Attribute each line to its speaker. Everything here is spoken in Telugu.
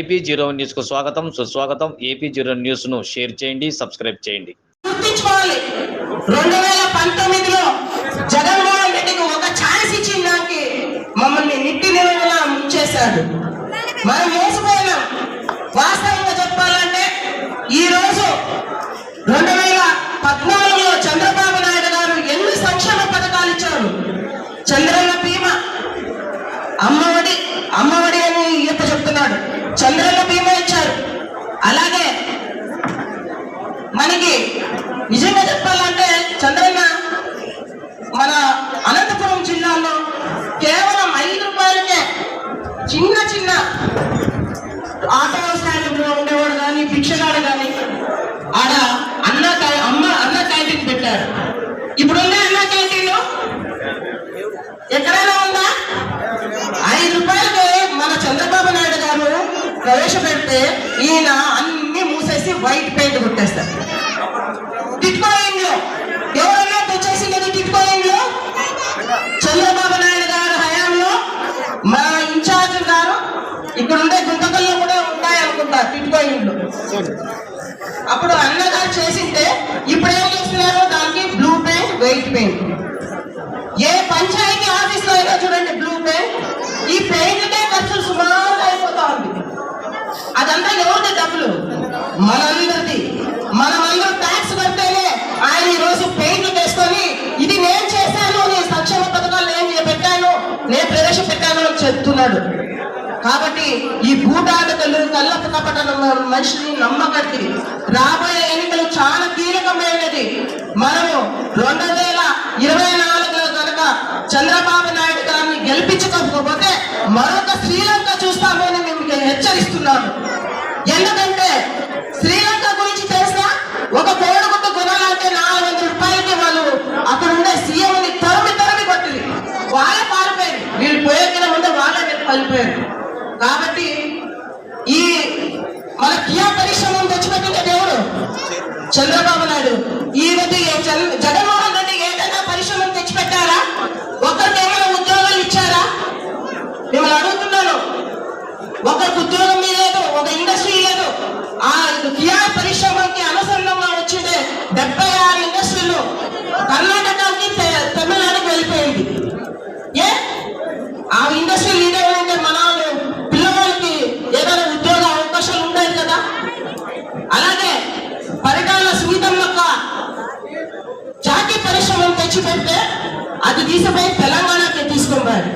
Speaker 1: ఏపీ జీరో న్యూస్కు స్వాగతం. సుస్వాగతం ఏపీ జీరో న్యూస్ను షేర్ చేయండి సబ్స్క్రైబ్ చేయండి.
Speaker 2: గుర్తించుకోవాలి. రెండు వేల పంతొమ్మిదిలో జగన్మోహన్ రెడ్డికి ఒక ఛాన్స్ ఇచ్చిన దానికి మమ్మల్ని నిట్టి నిలువలా ముంచేశాడు. మనం మోసపోయినాం. వాస్తవంగా చెప్పాలంటే మనకి నిజంగా చెప్పాలంటే చంద్రన్న మన అనంతపురం జిల్లాలో కేవలం ఐదు రూపాయలకే చిన్న చిన్న ఆటో స్టాండ్లో ఉండేవాడు కానీ భిక్షగాడు కానీ ఆడ అన్న అమ్మ అన్న క్యాంటీన్ పెట్టారు. ఇప్పుడున్న అన్న క్యాంటీన్ ఎక్కడైనా ఉందా? ఐదు రూపాయలకే మన చంద్రబాబు నాయుడు గారు ప్రవేశపెడితే ఈయన లో అప్పుడు అన్నగారు చేసింటే ఇప్పుడు ఏం చేస్తున్నారు? దానికి బ్లూ పెయింట్ వైట్ పెయింట్ ఏ పంచాయతీ ఆఫీస్లో అయినా చూడండి బ్లూ పెయింట్ ఈ పెయింట్కే ఖర్చు సుమారుగా అయిపోతా ఉంది అదంతా ఎవరిది? డబ్బులు. మనందరిది. మనమందరం ట్యాక్స్ కడితేనే ఆయన ఈ రోజు పెయింట్లు వేసుకొని ఇది నేను చేశాను నేను సంక్షేమ పథకాలు నేను పెట్టాను నేను ప్రవేశపెట్టాను అని చెప్తున్నాడు. కాబట్టి ఈ భూటాటకలు కళ్ళపు కపట మనిషిని నమ్మకట్టి రాబోయే ఎన్నికలు చాలా కీలకమైనది. మనము రెండు వేల ఇరవై నాలుగులో కనుక చంద్రబాబు నాయుడు గారిని గెలిపించకపోతే మరొక శ్రీలంక చూస్తామని మేము హెచ్చరిస్తున్నాను ఎందుకంటే శ్రీలంక గురించి తెలుసా? ఒక కోడిగుడ్డు కొనాలంటే నాలుగు వందల రూపాయలకి వాళ్ళు అక్కడ ఉండే సీఎంని తరిమి తరిమి కొట్టింది. వాళ్ళే పారిపోయింది వీళ్ళు పోయే ముందు వాళ్ళే పలిపోయారు కాబట్టి ఈ మన కియా పరిశ్రమను తెచ్చిపెట్టింది దేవుడు చంద్రబాబు నాయుడు ఈ రోజు చంద్ర- జగన్మోహన్ రెడ్డి ఏదైనా పరిశ్రమను తెచ్చిపెట్టారా? ఒకరికి ఏమైనా ఉద్యోగాలు ఇచ్చారా? మిమ్మల్ని అడుగుతున్నాను. ఒకరికి ఉద్యోగం లేదు ఒక ఇండస్ట్రీ లేదు. ఆ కియా అది తీసిపోయి తెలంగాణకి తీసుకున్నారు